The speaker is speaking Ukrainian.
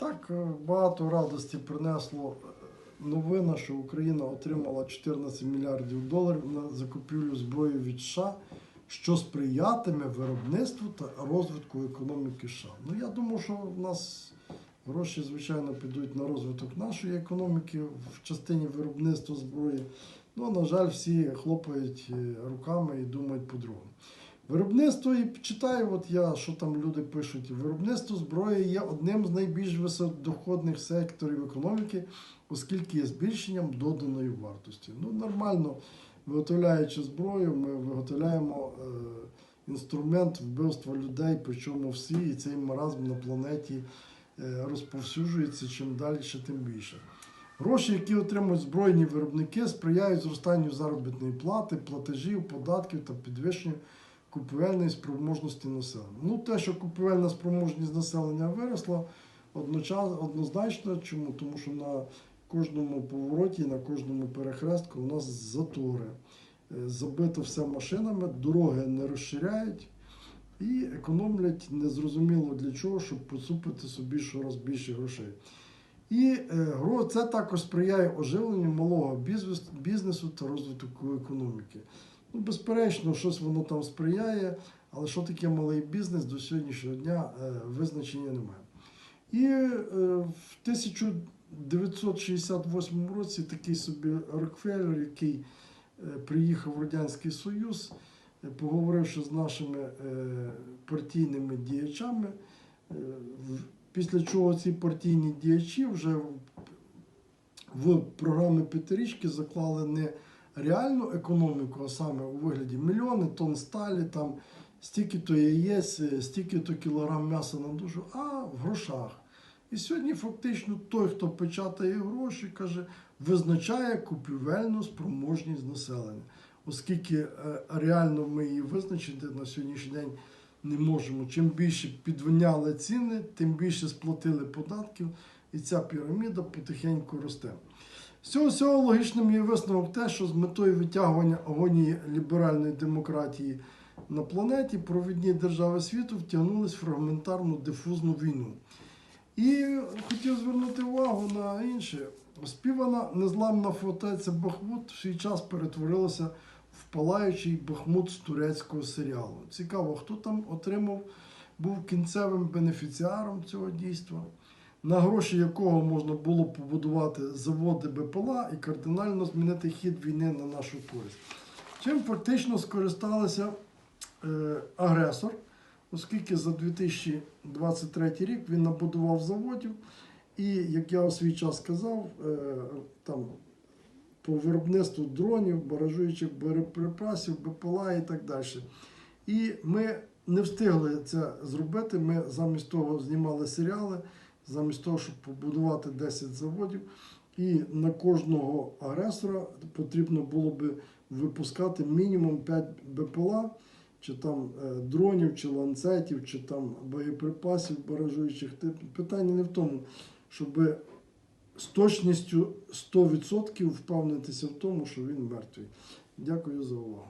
Так, е, багато радості принесло е, новина, що Україна отримала 14 мільярдів доларів на закупівлю зброї від США, що сприятиме виробництву та розвитку економіки США. Ну я думаю, що в нас гроші, звичайно, підуть на розвиток нашої економіки в частині виробництва зброї. Ну, на жаль, всі хлопають е, руками і думають по-другому. Виробництво і читаю, от я, що там люди пишуть. Виробництво зброї є одним з найбільш високодоходних секторів економіки, оскільки є збільшенням доданої вартості. Ну, нормально, виготовляючи зброю, ми виготовляємо е, інструмент вбивства людей, причому всі, і цей маразм на планеті е, розповсюджується чим далі, тим більше. Гроші, які отримують збройні виробники, сприяють зростанню заробітної плати, платежів, податків та підвищенню купівельної спроможності населення. Ну, те, що купівельна спроможність населення виросла, однозначно. Чому? Тому що на кожному повороті, на кожному перехрестку у нас затори. Е, Забито все машинами, дороги не розширяють і економлять незрозуміло для чого, щоб поцупити собі щораз більше грошей. І е, це також сприяє оживленню малого бізнесу та розвитку економіки. Ну, безперечно, щось воно там сприяє, але що таке малий бізнес до сьогоднішнього дня е, визначення немає. І е, в 1968 році такий собі Рокфеллер, який е, приїхав в Радянський Союз, поговоривши з нашими партійними діячами, після чого ці партійні діячі вже в програмі п'ятирічки заклали не реальну економіку, а саме у вигляді мільйони тонн сталі, там стільки-то яєць, е, стільки-то кілограм м'яса на душу, а в грошах. І сьогодні фактично той, хто печатає гроші, каже, визначає купівельну спроможність населення. Оскільки е, реально ми її визначити на сьогоднішній день не можемо. Чим більше підвиняли ціни, тим більше сплатили податків, і ця піраміда потихеньку росте. З цього всього логічним є висновок те, що з метою витягування агонії ліберальної демократії на планеті провідні держави світу втягнулись в фрагментарну дифузну війну. І хотів звернути увагу на інше. Співана незламна фортеця Бахмут в свій час перетворилася в палаючий Бахмут з турецького серіалу. Цікаво, хто там отримав, був кінцевим бенефіціаром цього дійства, на гроші якого можна було побудувати заводи БПЛА і кардинально змінити хід війни на нашу користь. Чим фактично скористалися е, агресор, оскільки за 2023 рік він набудував заводів, і, як я у свій час сказав, е, там по виробництву дронів, баражуючих боєприпасів, БПЛА і так далі. І ми не встигли це зробити. Ми замість того знімали серіали, замість того, щоб побудувати 10 заводів. І на кожного агресора потрібно було би випускати мінімум 5 БПЛА, чи там е, дронів, чи ланцетів, чи там боєприпасів баражуючих. Питання не в тому, щоб з точністю 100% впевнитися в тому, що він мертвий. Дякую за увагу.